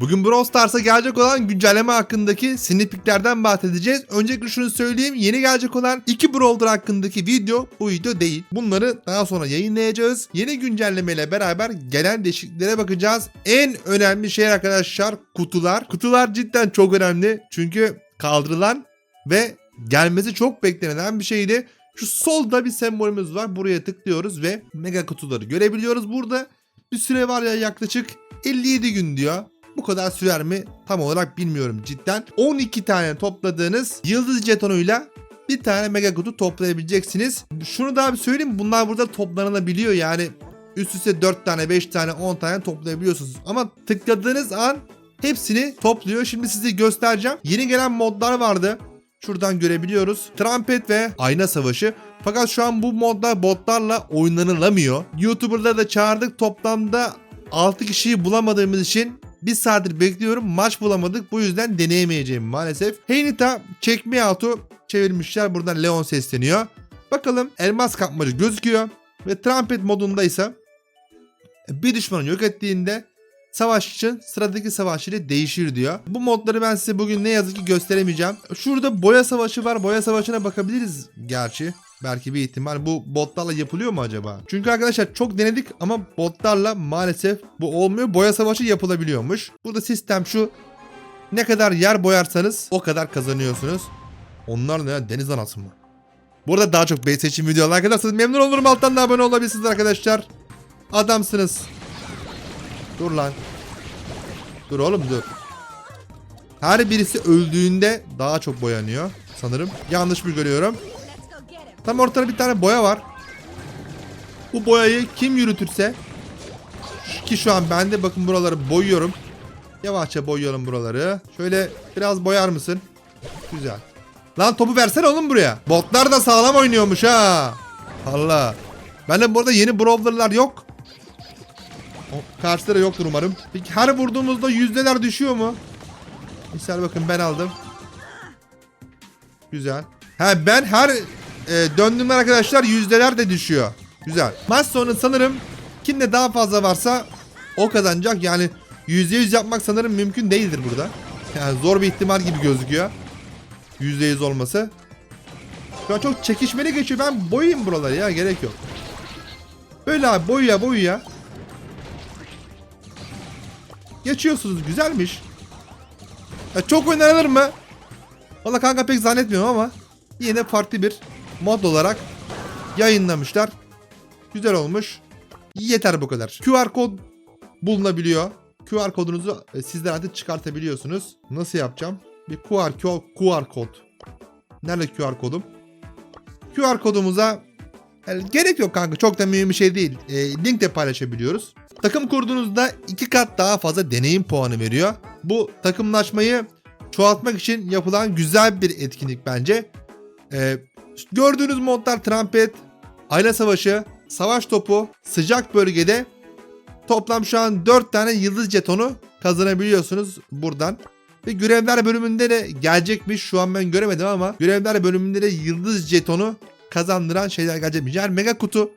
Bugün Brawl Stars'a gelecek olan güncelleme hakkındaki snippetlerden bahsedeceğiz. Öncelikle şunu söyleyeyim. Yeni gelecek olan iki Brawler hakkındaki video bu video değil. Bunları daha sonra yayınlayacağız. Yeni güncellemeyle beraber gelen değişikliklere bakacağız. En önemli şey arkadaşlar kutular. Kutular cidden çok önemli. Çünkü kaldırılan ve gelmesi çok beklenen bir şeydi. Şu solda bir sembolümüz var. Buraya tıklıyoruz ve mega kutuları görebiliyoruz. Burada bir süre var ya yaklaşık 57 gün diyor. Bu kadar sürer mi tam olarak bilmiyorum cidden. 12 tane topladığınız yıldız jetonuyla bir tane mega kutu toplayabileceksiniz. Şunu daha bir söyleyeyim bunlar burada toplanabiliyor yani üst üste 4 tane 5 tane 10 tane toplayabiliyorsunuz. Ama tıkladığınız an hepsini topluyor. Şimdi size göstereceğim. Yeni gelen modlar vardı. Şuradan görebiliyoruz. Trumpet ve Ayna Savaşı. Fakat şu an bu modda botlarla oynanılamıyor. YouTuber'ları da çağırdık. Toplamda 6 kişiyi bulamadığımız için bir saattir bekliyorum. Maç bulamadık. Bu yüzden deneyemeyeceğim maalesef. Heynita çekme out'u çevirmişler. Buradan Leon sesleniyor. Bakalım elmas kapmacı gözüküyor. Ve Trumpet modunda ise bir düşmanı yok ettiğinde savaş için sıradaki savaş ile değişir diyor. Bu modları ben size bugün ne yazık ki gösteremeyeceğim. Şurada boya savaşı var. Boya savaşına bakabiliriz gerçi. Belki bir ihtimal bu botlarla yapılıyor mu acaba? Çünkü arkadaşlar çok denedik ama botlarla maalesef bu olmuyor. Boya savaşı yapılabiliyormuş. Burada sistem şu. Ne kadar yer boyarsanız o kadar kazanıyorsunuz. Onlar ne ya? Deniz anası mı? Burada daha çok base seçim videolar arkadaşlar. Memnun olurum alttan da abone olabilirsiniz arkadaşlar. Adamsınız. Dur lan. Dur oğlum dur. Her birisi öldüğünde daha çok boyanıyor sanırım. Yanlış mı görüyorum? Tam ortada bir tane boya var. Bu boyayı kim yürütürse ki şu an ben de bakın buraları boyuyorum. Yavaşça boyuyorum buraları. Şöyle biraz boyar mısın? Güzel. Lan topu versene oğlum buraya. Botlar da sağlam oynuyormuş ha. Allah. Bende bu arada yeni brawlerlar yok. O, Karşıda da yoktur umarım. Peki her vurduğumuzda yüzdeler düşüyor mu? Misal bakın ben aldım. Güzel. Ha ben her e, döndüğümde arkadaşlar yüzdeler de düşüyor. Güzel. Maç sonu sanırım kimde daha fazla varsa o kazanacak. Yani %100 yapmak sanırım mümkün değildir burada. Yani zor bir ihtimal gibi gözüküyor. %100 olması. Şu an çok çekişmeli geçiyor. Ben boyayayım buraları ya gerek yok. Böyle abi boyuya boyuya. Geçiyorsunuz güzelmiş. Ya çok oynanır mı? Valla kanka pek zannetmiyorum ama yine farklı bir mod olarak yayınlamışlar. Güzel olmuş. Yeter bu kadar. QR kod bulunabiliyor. QR kodunuzu e, sizler artık çıkartabiliyorsunuz. Nasıl yapacağım? Bir QR, ko- QR kod. Nerede QR kodum? QR kodumuza yani gerek yok kanka çok da mühim bir şey değil. E, link de paylaşabiliyoruz. Takım kurduğunuzda iki kat daha fazla deneyim puanı veriyor. Bu takımlaşmayı çoğaltmak için yapılan güzel bir etkinlik bence. E, gördüğünüz modlar Trumpet, Ayna Savaşı, Savaş Topu, Sıcak Bölgede toplam şu an 4 tane yıldız jetonu kazanabiliyorsunuz buradan. Ve görevler bölümünde de gelecekmiş. Şu an ben göremedim ama görevler bölümünde de yıldız jetonu kazandıran şeyler gelecekmiş. Yani mega kutu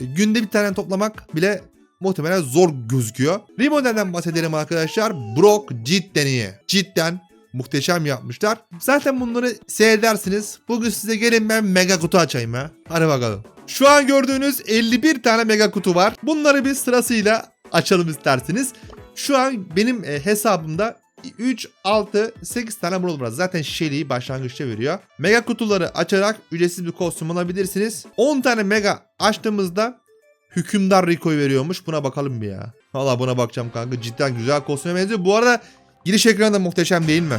e, günde bir tane toplamak bile muhtemelen zor gözüküyor. Remodel'den bahsedelim arkadaşlar. Brock cidden iyi. Cidden muhteşem yapmışlar. Zaten bunları seyredersiniz. Bugün size gelin ben mega kutu açayım ha. Hadi bakalım. Şu an gördüğünüz 51 tane mega kutu var. Bunları bir sırasıyla açalım isterseniz. Şu an benim e, hesabımda 3, 6, 8 tane Brawl var. Zaten şişeliği başlangıçta veriyor. Mega kutuları açarak ücretsiz bir kostüm alabilirsiniz. 10 tane mega açtığımızda hükümdar Rico'yu veriyormuş. Buna bakalım bir ya. Valla buna bakacağım kanka. Cidden güzel kostüme benziyor. Bu arada giriş ekranı da muhteşem değil mi?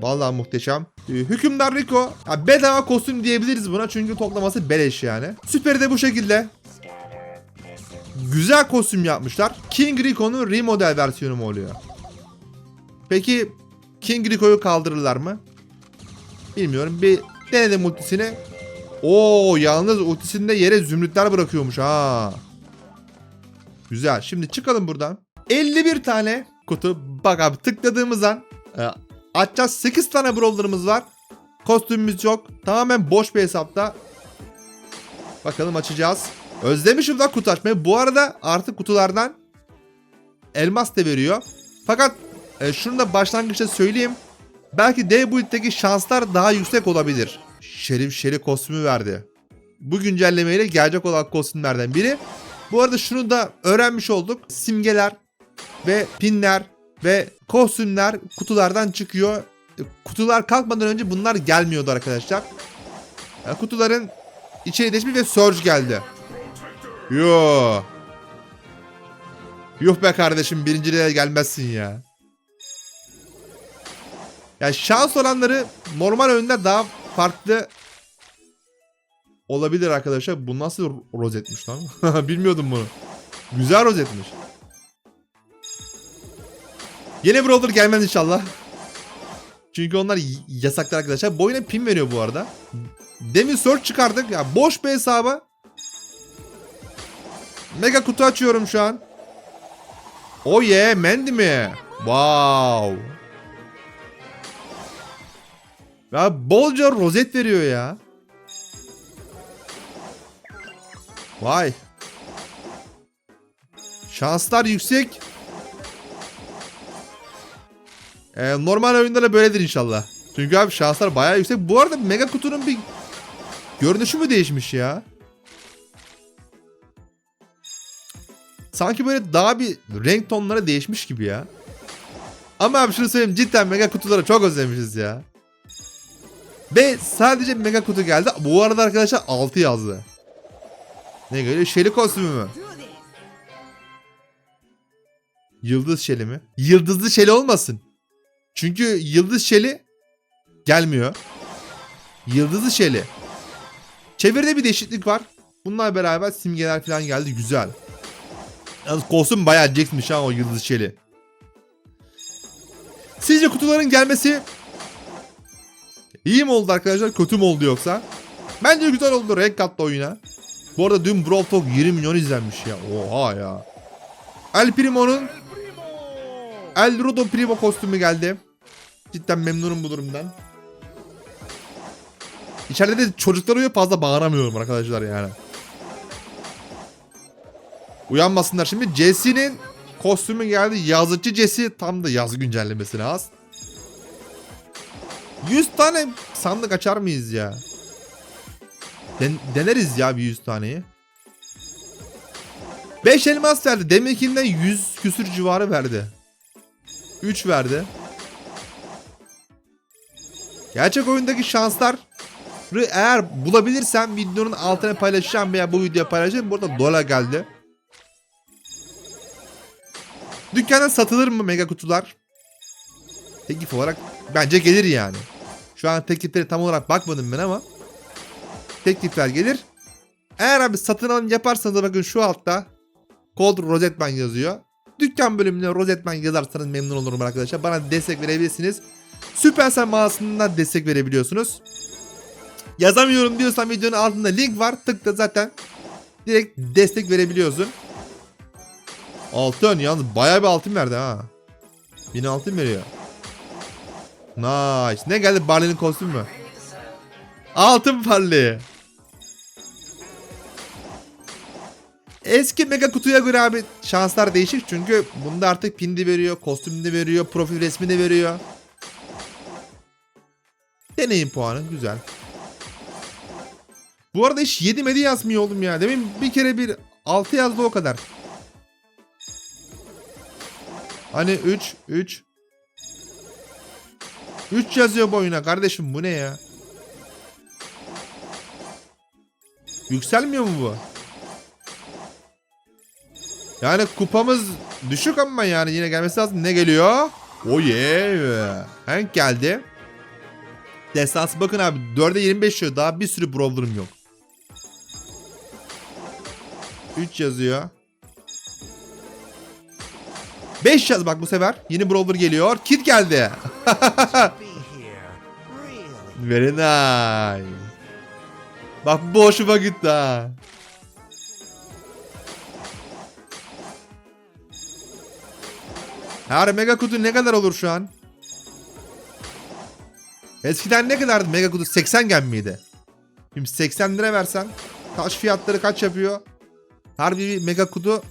Vallahi muhteşem. Ee, hükümdar Rico. Ya bedava kostüm diyebiliriz buna. Çünkü toplaması beleş yani. Süperi de bu şekilde. Güzel kostüm yapmışlar. King Rico'nun remodel versiyonu mu oluyor? Peki King Rico'yu kaldırırlar mı? Bilmiyorum. Bir denedim ultisini. Oo yalnız ultisinde yere zümrütler bırakıyormuş ha. Güzel. Şimdi çıkalım buradan. 51 tane kutu. Bak abi tıkladığımız an e, açacağız. 8 tane brawler'ımız var. Kostümümüz yok. Tamamen boş bir hesapta. Bakalım açacağız. Özlemişim da kutu açmayı. Bu arada artık kutulardan elmas da veriyor. Fakat e, şunu da başlangıçta söyleyeyim. Belki D build'deki şanslar daha yüksek olabilir. Şerif Şeri kostümü verdi. Bu güncellemeyle gelecek olan kostümlerden biri. Bu arada şunu da öğrenmiş olduk. Simgeler ve pinler ve kostümler kutulardan çıkıyor. E, Kutular kalkmadan önce bunlar gelmiyordu arkadaşlar. E, Kutuların içeri değişmiş ve Surge geldi. Yo. Yuh be kardeşim birinciliğe gelmezsin ya. Ya şans oranları normal oyunda daha farklı olabilir arkadaşlar. Bu nasıl ro- rozetmiş lan? Bilmiyordum bunu. Güzel rozetmiş. Yeni Brawler gelmez inşallah. Çünkü onlar yasaklar arkadaşlar. Bu oyuna pin veriyor bu arada. Demin search çıkardık. Ya boş bir hesaba. Mega kutu açıyorum şu an. Oh yeah, Mandy mi? Wow. Ya bolca rozet veriyor ya. Vay. Şanslar yüksek. Ee, normal oyunda da böyledir inşallah. Çünkü abi şanslar bayağı yüksek. Bu arada mega kutunun bir görünüşü mü değişmiş ya? Sanki böyle daha bir renk tonları değişmiş gibi ya. Ama abi şunu söyleyeyim cidden mega kutuları çok özlemişiz ya. Ve sadece mega kutu geldi. Bu arada arkadaşlar 6 yazdı. Ne geliyor? Şeli kostümü mü? Yıldız şeli mi? Yıldızlı şeli olmasın. Çünkü yıldız şeli gelmiyor. Yıldızlı şeli. Çeviride bir değişiklik var. Bununla beraber simgeler falan geldi. Güzel. Yalnız kostüm bayağı jackmiş ha o yıldız şeli. Sizce kutuların gelmesi iyi mi oldu arkadaşlar? Kötü mü oldu yoksa? Bence güzel oldu. Renk kattı oyuna. Bu arada dün Brawl Talk 20 milyon izlenmiş ya. Oha ya. El Primo'nun El Rudo Primo kostümü geldi. Cidden memnunum bu durumdan. İçeride de çocuklar uyuyor fazla bağıramıyorum arkadaşlar yani. Uyanmasınlar şimdi. Jesse'nin kostümü geldi. Yazıcı Jesse tam da yaz güncellemesine az. 100 tane sandık açar mıyız ya? Den- deneriz ya bir 100 taneyi. 5 elmas verdi. Deminkinden 100 küsür civarı verdi. 3 verdi. Gerçek oyundaki şanslar eğer bulabilirsem videonun altına paylaşacağım veya bu videoya paylaşacağım. Burada dola geldi. Dükkana satılır mı mega kutular? Teklif olarak bence gelir yani. Şu an teklifleri tam olarak bakmadım ben ama teklifler gelir. Eğer abi satın alım yaparsanız bakın şu altta kod Rosetman yazıyor. Dükkan bölümüne Rosetman yazarsanız memnun olurum arkadaşlar. Bana destek verebilirsiniz. Süpersel mağazasından destek verebiliyorsunuz. Yazamıyorum diyorsan videonun altında link var. Tıkla zaten direkt destek verebiliyorsun. Altın yalnız bayağı bir altın verdi ha. 1000 altın veriyor. Nice. Ne geldi Barley'nin kostümü mü? Altın parlayı. Eski mega kutuya göre abi şanslar değişik çünkü bunda artık pin de veriyor, kostüm de veriyor, profil resmi de veriyor. Deneyim puanı güzel. Bu arada hiç 7 medi yazmıyor oldum ya. Demin bir kere bir 6 yazdı o kadar. Hani 3 3 3 yazıyor bu oyuna kardeşim bu ne ya? Yükselmiyor mu bu? Yani kupamız düşük ama yani yine gelmesi lazım. Ne geliyor? Oh yeah. Hank geldi. Destansı bakın abi 4'e 25 diyor. Daha bir sürü brawler'ım yok. 3 yazıyor. 5 yaz bak bu sefer. Yeni brawler geliyor. Kit geldi. Very nice. Bak bu hoşuma gitti ha. Her mega kutu ne kadar olur şu an? Eskiden ne kadardı mega kutu? 80 gen miydi? Şimdi 80 lira versen kaç fiyatları kaç yapıyor? Harbi bir mega kutu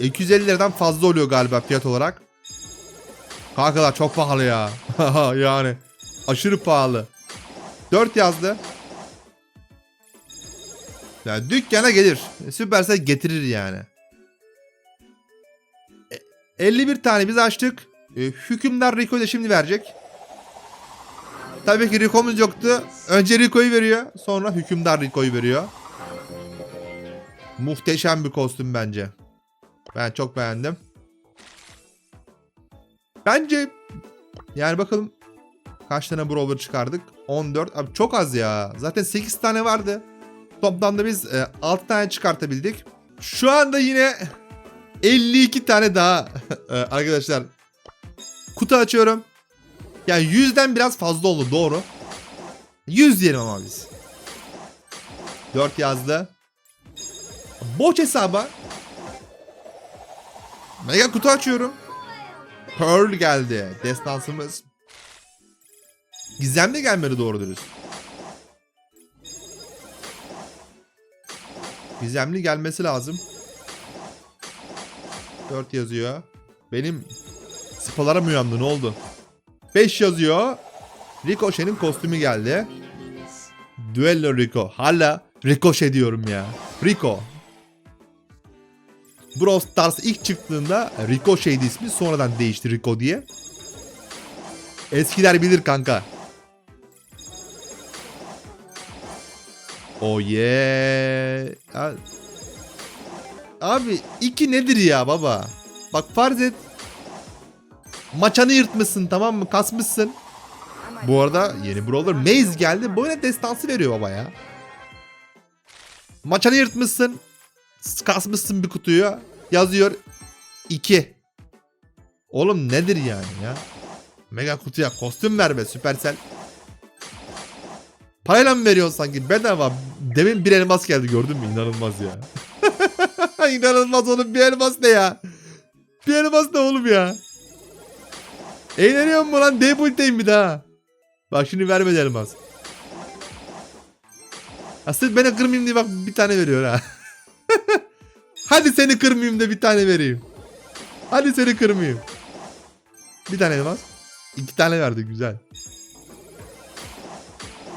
250 liradan fazla oluyor galiba fiyat olarak. Kankalar çok pahalı ya. yani aşırı pahalı. 4 yazdı. Ya dükkana gelir. Süpersel getirir yani. E, 51 tane biz açtık. E, hükümdar Rico'yu da şimdi verecek. Tabii ki Rico'muz yoktu. Önce Rico'yu veriyor. Sonra hükümdar Rico'yu veriyor. Muhteşem bir kostüm bence. Ben çok beğendim. Bence yani bakalım kaç tane brawler çıkardık? 14. Abi çok az ya. Zaten 8 tane vardı. Toplamda biz e, 6 tane çıkartabildik. Şu anda yine 52 tane daha e, arkadaşlar. Kutu açıyorum. Yani 100'den biraz fazla oldu doğru. 100 diyelim ama biz. 4 yazdı. Boş hesaba. Mega kutu açıyorum. Pearl geldi. Destansımız. Gizemli gelmedi doğru dürüst. Gizemli gelmesi lazım. 4 yazıyor. Benim spalara mı uyandı ne oldu? 5 yazıyor. Ricochet'in kostümü geldi. Duello Rico. Hala Ricochet diyorum ya. Rico. Brawl Stars ilk çıktığında Ricochet'di ismi. Sonradan değişti Rico diye. Eskiler bilir kanka. Oh yeah. Abi iki nedir ya baba? Bak farz et. Maçanı yırtmışsın tamam mı? Kasmışsın. Bu arada yeni brawler Maze geldi. Böyle destansı veriyor baba ya. Maçanı yırtmışsın. Kasmışsın bir kutuyu. Yazıyor 2. Oğlum nedir yani ya? Mega kutuya kostüm ver be Supercell. Parayla mı veriyorsun sanki? Bedava. Demin bir elmas geldi gördün mü? İnanılmaz ya. İnanılmaz oğlum bir elmas ne ya? Bir elmas ne oğlum ya? Eğleniyor mu lan? Debult'teyim bir daha. Bak şimdi vermedi elmas. Asıl beni kırmayayım diye bak bir tane veriyor ha. Hadi seni kırmayayım da bir tane vereyim. Hadi seni kırmayayım. Bir tane elmas. İki tane verdi güzel.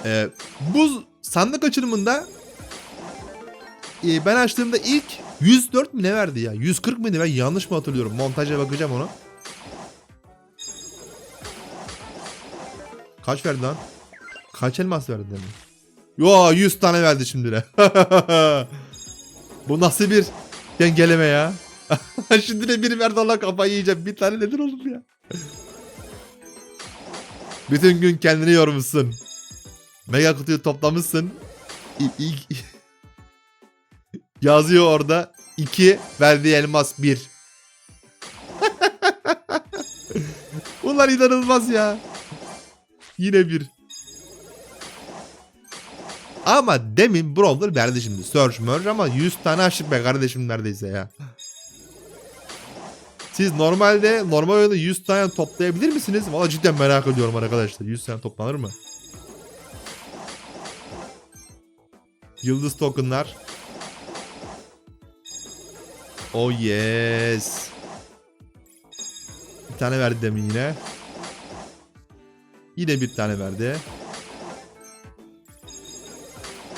Ee, bu sandık açılımında e, ben açtığımda ilk 104 mi ne verdi ya? 140 mıydı ben yanlış mı hatırlıyorum? Montaja bakacağım onu. Kaç verdi lan? Kaç elmas verdi demin? Yo 100 tane verdi şimdi de. Bu nasıl bir dengeleme ya? şimdi de biri verdi Allah kafayı yiyeceğim. Bir tane nedir oğlum ya? Bütün gün kendini yormuşsun. Mega kutuyu toplamışsın. İ- Yazıyor orada 2 verdiği elmas 1. Bunlar inanılmaz ya. Yine bir. Ama demin Brawler verdi şimdi. Search merge ama 100 tane açtık be kardeşim neredeyse ya. Siz normalde normal oyunda 100 tane toplayabilir misiniz? Valla cidden merak ediyorum arkadaşlar. 100 tane toplanır mı? Yıldız tokenlar. Oh yes. Bir tane verdi demin yine. Yine bir tane verdi.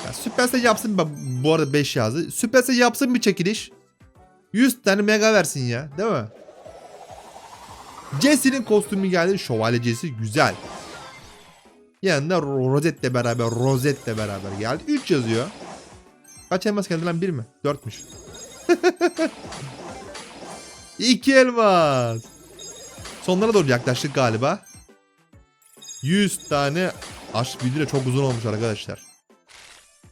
Ya Supercell yapsın bu arada 5 yazdı. Supercell yapsın bir çekiliş. 100 tane mega versin ya değil mi? Jesse'nin kostümü geldi. Şövalye Jesse güzel. Yanında Rosette'le beraber Rosette'le beraber geldi. 3 yazıyor. Kaç elmas geldi lan 1 mi? 4'müş. 2 elmas. Sonlara doğru yaklaştık galiba. 100 tane aşk video çok uzun olmuş arkadaşlar.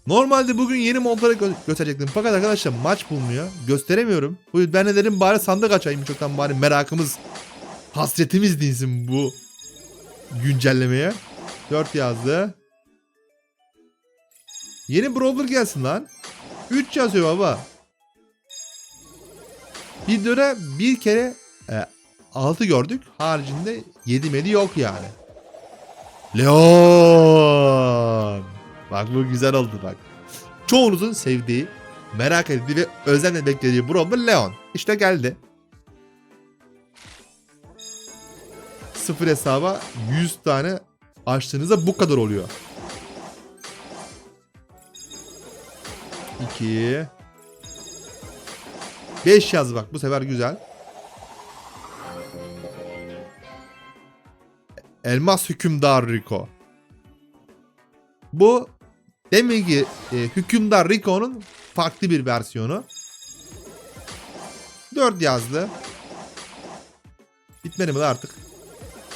Normalde bugün yeni modları gö- gösterecektim. Fakat arkadaşlar maç bulmuyor. Gösteremiyorum. Bu ben ne dedim bari sandık açayım çoktan bari merakımız hasretimiz dinsin bu güncellemeye. 4 yazdı. Yeni brawler gelsin lan. 3 yazıyor baba. Bir dönem bir kere e, 6 gördük. Haricinde 7 medi yok yani. Leon. Bak bu güzel oldu bak. Çoğunuzun sevdiği, merak ettiği ve özenle beklediği Brawler Leon. İşte geldi. sıfır hesaba 100 tane açtığınızda bu kadar oluyor. 2 5 yaz bak bu sefer güzel. Elmas Hükümdar Rico. Bu demek ki e, Hükümdar Rico'nun farklı bir versiyonu. 4 yazdı. Bitmedi mi artık?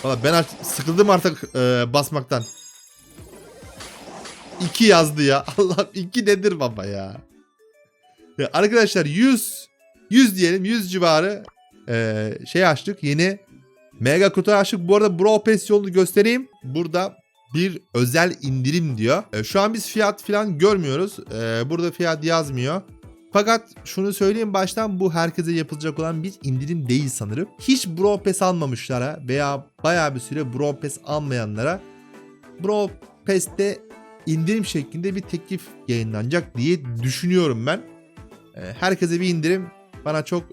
Valla ben artık sıkıldım artık e, basmaktan. 2 yazdı ya. Allah 2 nedir baba ya? ya? Arkadaşlar 100 100 diyelim 100 civarı e, şey açtık. Yeni mega kutu açtık. Bu arada Bro Pass yolunu göstereyim. Burada bir özel indirim diyor. E, şu an biz fiyat falan görmüyoruz. E, burada fiyat yazmıyor. Fakat şunu söyleyeyim baştan bu herkese yapılacak olan bir indirim değil sanırım. Hiç Bro Pass almamışlara veya bayağı bir süre Bro Pass almayanlara Bro Pass'te indirim şeklinde bir teklif yayınlanacak diye düşünüyorum ben. E, Herkese bir indirim bana çok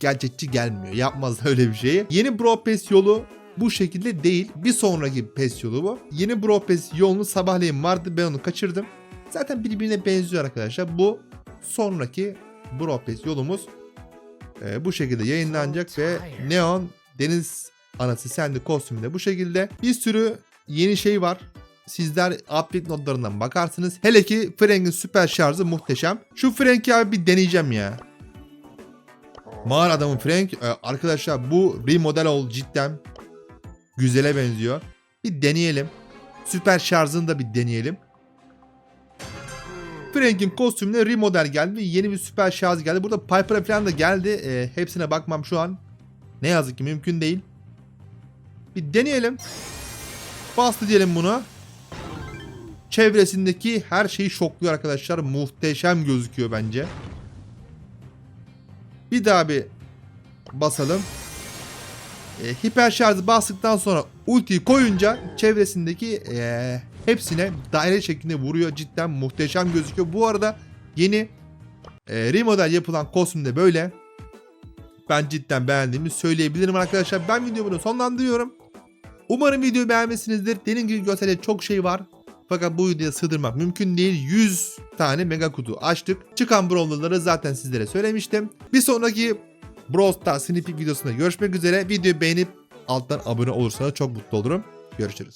gerçekçi gelmiyor. Yapmaz öyle bir şeyi. Yeni Bro Pass yolu bu şekilde değil. Bir sonraki PES yolu bu. Yeni Bro Pass yolunu sabahleyin vardı ben onu kaçırdım. Zaten birbirine benziyor arkadaşlar. Bu sonraki Bro Pass yolumuz e, bu şekilde yayınlanacak ve Neon Deniz Anası Sandy kostümünde bu şekilde. Bir sürü yeni şey var. Sizler update notlarından bakarsınız. Hele ki Frank'in süper şarjı muhteşem. Şu Frank'i abi bir deneyeceğim ya. Mağara adamın Frank. Ee, arkadaşlar bu remodel ol cidden güzele benziyor. Bir deneyelim. Süper şarjını da bir deneyelim. Frank'in kostümüne remodel geldi. Yeni bir süper şarj geldi. Burada Piper'a falan da geldi. Ee, hepsine bakmam şu an. Ne yazık ki mümkün değil. Bir deneyelim. Bastı diyelim bunu. Çevresindeki her şeyi şokluyor arkadaşlar. Muhteşem gözüküyor bence. Bir daha bir basalım. E, hiper şarjı bastıktan sonra ultiyi koyunca çevresindeki e, hepsine daire şeklinde vuruyor. Cidden muhteşem gözüküyor. Bu arada yeni e, remodel yapılan kostüm de böyle. Ben cidden beğendiğimi söyleyebilirim arkadaşlar. Ben videomu sonlandırıyorum. Umarım videoyu beğenmişsinizdir. Dediğim gibi görselde çok şey var. Fakat bu videoya sığdırmak mümkün değil. 100 tane mega kutu açtık. Çıkan brawlerları zaten sizlere söylemiştim. Bir sonraki Brawl Stars Sneak videosunda görüşmek üzere. Videoyu beğenip alttan abone olursanız çok mutlu olurum. Görüşürüz.